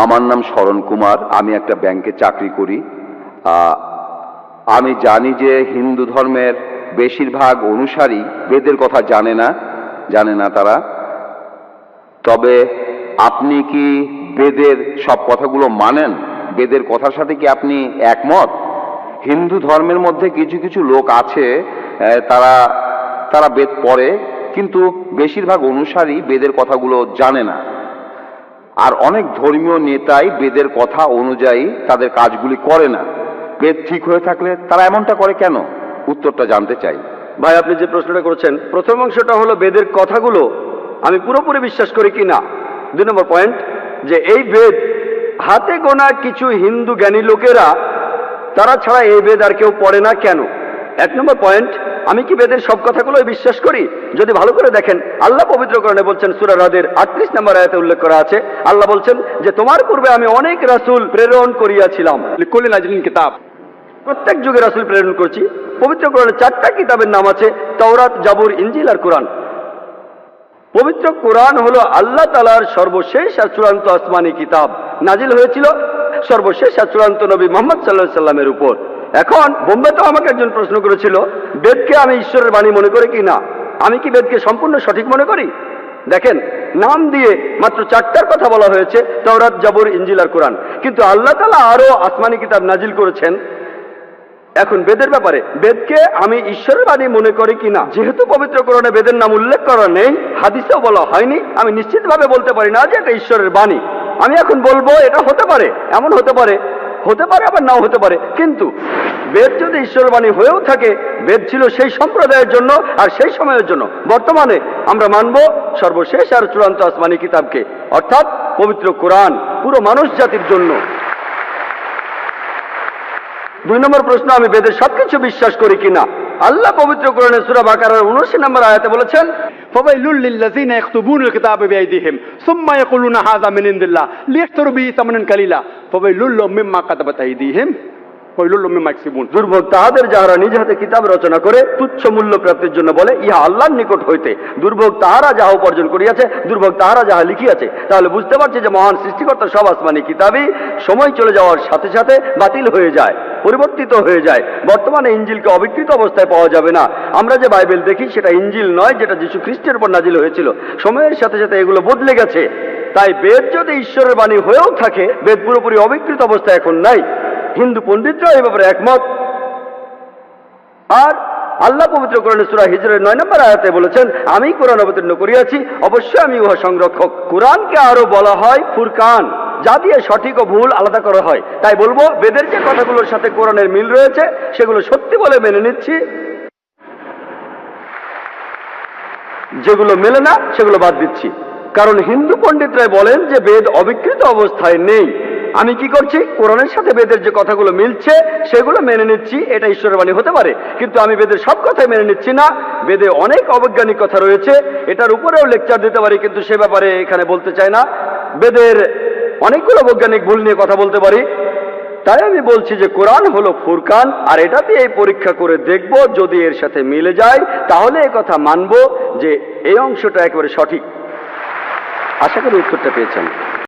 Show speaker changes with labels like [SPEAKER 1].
[SPEAKER 1] আমার নাম শরণ কুমার, আমি একটা ব্যাংকে চাকরি করি। আমি জানি যে হিন্দু ধর্মের বেশিরভাগ অনুসারী বেদের কথা জানে না জানে না তারা। তবে আপনি কি বেদের সব কথাগুলো মানেন? বেদের কথার সাথে কি আপনি একমত? হিন্দু ধর্মের মধ্যে কিছু কিছু লোক আছে তারা তারা বেদ পড়ে, কিন্তু বেশিরভাগ অনুসারী বেদের কথাগুলো জানে না। আর অনেক ধর্মীয় নেতাই বেদের কথা অনুযায়ী তাদের কাজগুলি করে না। বেদ ঠিক হয়ে থাকলে তারা এমনটা করে কেন? উত্তরটা জানতে চাই।
[SPEAKER 2] ভাই, আপনি যে প্রশ্নটা করেছেন, প্রথম অংশটা হলো বেদের কথাগুলো আমি পুরোপুরি বিশ্বাস করি কি না? দুই নম্বর পয়েন্ট, যে এই বেদ হাতে গোনা কিছু হিন্দু জ্ঞানী লোকেরা, তারা ছাড়া এই বেদ আর কেউ পড়ে না কেন? এক নম্বর পয়েন্ট আমি কি বেদের সব কথাগুলোই বিশ্বাস করি? যদি ভালো করে দেখেন, আল্লাহ পবিত্রকরণে বলছেন সুরা রাদের আটত্রিশ নম্বর আয়াতে উল্লেখ করা আছে। আল্লাহ বলছেন যে, তোমার পূর্বে আমি অনেক রাসূল প্রেরণ করিয়াছিলাম। কিতাব। প্রত্যেক যুগে রাসূল প্রেরণ করছি। পবিত্র কোরআনে চারটা কিতাবের নাম আছে, তওরাত, জাবুর ইঞ্জিল আর কোরআন। পবিত্র কোরআন হলো আল্লাহ তালার সর্বশেষ আর চূড়ান্ত আসমানি কিতাব। নাজিল হয়েছিল সর্বশেষ আর চূড়ান্ত নবী মোহাম্মদ সাল্লাহ সাল্লামের উপর। এখন বোম্বেতেও আমাকে একজন প্রশ্ন করেছিল, বেদকে আমি ঈশ্বরের বাণী মনে করি কি না? আমি কি বেদকে সম্পূর্ণ সঠিক মনে করি? দেখেন, নাম দিয়ে মাত্র চারটার কথা বলা হয়েছে, তওরাত, জাবর ইঞ্জিল আর কোরআন। কিন্তু আল্লাহ তালা আরও আসমানি কিতাব নাজিল করেছেন। এখন বেদের ব্যাপারে, বেদকে আমি ঈশ্বরের বাণী মনে করি কিনা যেহেতু পবিত্র কোরআনে বেদের নাম উল্লেখ করা নেই, হাদিসেও বলা হয়নি, আমি নিশ্চিতভাবে বলতে পারি না যে এটা ঈশ্বরের বাণী। আমি এখন বলব, এটা হতে পারে, এমন হতে পারে হতে পারে আবার নাও হতে পারে। কিন্তু বেদ যদি ঈশ্বরবাণী হয়েও থাকে, বেদ ছিল সেই সম্প্রদায়ের জন্য আর সেই সময়ের জন্য। বর্তমানে আমরা মানব সর্বশেষ আর চূড়ান্ত আসমানি কিতাবকে, অর্থাৎ পবিত্র কোরআন, পুরো মানুষ জাতির জন্য। দুই নম্বর প্রশ্ন, আমি বেদের সবকিছু বিশ্বাস করি কিনা? আল্লাহ পবিত্র কোরআনে সুরা বাকারার 79 নম্বর আয়াতে বলেছেন,
[SPEAKER 3] ফাওয়াইলুল লিল্লাযিনা ইয়াকতুবুনা আল-কিতাবা বিআইদিহিম, সুম্মা ইয়াকুলুনা হাযা কালিলা। ফাওয়াইলুল মিম্মা কাতাবাত আইদিহিম।
[SPEAKER 2] দুর্ভোগ তাহাদের যাহারা নিজ হাতে কিতাব রচনা করে তুচ্ছ মূল্য প্রাপ্তির জন্য বলে, ইহা আল্লাহর নিকট হইতে। দুর্ভোগ তাহারা যাহা উপার্জন করিয়াছে, দুর্ভোগ তাহারা যাহা লিখিয়াছে, তাহলে বুঝতে পারছে যে মহান সৃষ্টিকর্তা সব আসমানি কিতাবই সময় চলে যাওয়ার সাথে সাথে বাতিল হয়ে যায়, পরিবর্তিত হয়ে যায়। বর্তমানে ইঞ্জিলকে অবিকৃত অবস্থায় পাওয়া যাবে না। আমরা যে বাইবেল দেখি, সেটা ইঞ্জিল নয়, যেটা যীশু খ্রিস্টের উপর নাজিল হয়েছিল। সময়ের সাথে সাথে এগুলো বদলে গেছে। তাই বেদ যদি ঈশ্বরের বাণী হয়েও থাকে, বেদ পুরোপুরি অবিকৃত অবস্থা এখন নাই। হিন্দু পণ্ডিতরা এই ব্যাপারে একমত। আর আল্লাহ পবিত্র কোরআনে সূরা হিজরের নয় নম্বর আয়াতে বলেছেন, আমি কোরআন অবতীর্ণ করিয়াছি, অবশ্যই আমি উহা সংরক্ষক। কোরআনকে আরও বলা হয় ফুরকান, যা দিয়ে সঠিক ও ভুল আলাদা করা হয়। তাই বলব, বেদের যে কথাগুলোর সাথে কোরআনের মিল রয়েছে, সেগুলো সত্যি বলে মেনে নিচ্ছি। যেগুলো মেলে না, সেগুলো বাদ দিচ্ছি। কারণ হিন্দু পণ্ডিতরাই বলেন যে বেদ অবিকৃত অবস্থায় নেই। আমি কি করছি? কোরআনের সাথে বেদের যে কথাগুলো মিলছে, সেগুলো মেনে নিচ্ছি, এটা ঈশ্বরের বাণী হতে পারে। কিন্তু আমি বেদের সব কথাই মেনে নিচ্ছি না। বেদে অনেক অবৈজ্ঞানিক কথা রয়েছে। এটার উপরেও লেকচার দিতে পারি, কিন্তু সে ব্যাপারে এখানে বলতে চাই না। বেদের অনেকগুলো বৈজ্ঞানিক ভুল নিয়ে কথা বলতে পারি। তাই আমি বলছি যে কোরআন হলো ফুরকান, আর এটাতে এই পরীক্ষা করে দেখব, যদি এর সাথে মিলে যায়, তাহলে এ কথা মানব যে এই অংশটা একেবারে সঠিক। আশা করি উত্তরটা পেয়েছেন।